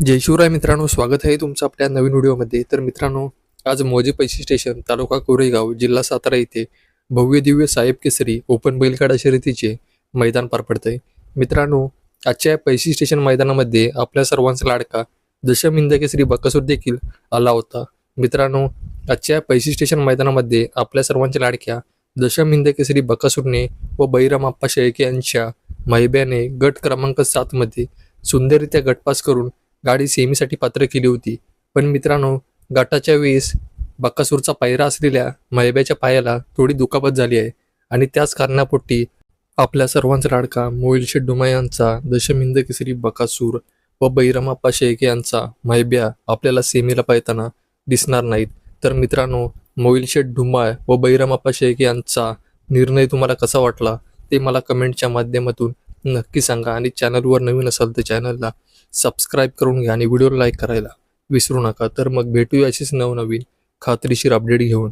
जय शिवराय मित्रांनो स्वागत आहे तुमचं आपल्या नवीन व्हिडिओमध्ये. तर मित्रांनो आज मोजे पैसे स्टेशन तालुका कोरेगाव जिल्हा सातारा येथे भव्य दिव्य साहेब केसरी ओपन बैलगाडा शर्यतीचे मैदान पार पडतंय. मित्रांनो आजच्या पैसे स्टेशन मैदानामध्ये आपल्या सर्वांचा लाडका दशम इंद केसरी बकासूर देखील आला होता. मित्रांनो आजच्या पैसे स्टेशन मैदानामध्ये आपल्या सर्वांच्या लाडक्या दशम इंद केसरी बकासूरने व बैराम आप्पा शेळके यांच्या महिब्याने गट क्रमांक सातमध्ये सुंदररित्या गटपास करून गाडी सेमीसाठी पात्र केली होती. पण मित्रांनो गटाच्या वेळेस बक्कासूरचा पायरा असलेल्या मैब्याच्या पायाला थोडी दुखापत झाली आहे आणि त्याच कारणापोटी आपल्या सर्वांचा लाडका मोहिल शेठ डुमा यांचा दशमिंद केसरी बकासूर व बैरमाप्पा शेख यांचा मैब्या आपल्याला सेमीला पाहताना दिसणार नाहीत. तर मित्रांनो मोहिल शेठ डुमाळ व बैरमाप्पा शेख यांचा निर्णय तुम्हाला कसा वाटला ते मला कमेंटच्या माध्यमातून नक्की सांगा आणि चॅनलवर नवीन असाल तर चॅनलला सबस्क्राईब करून घ्या आणि व्हिडिओला लाईक करायला विसरू नका. तर मग भेटूया अशीच नवनवीन खात्रीशीर अपडेट घेऊन.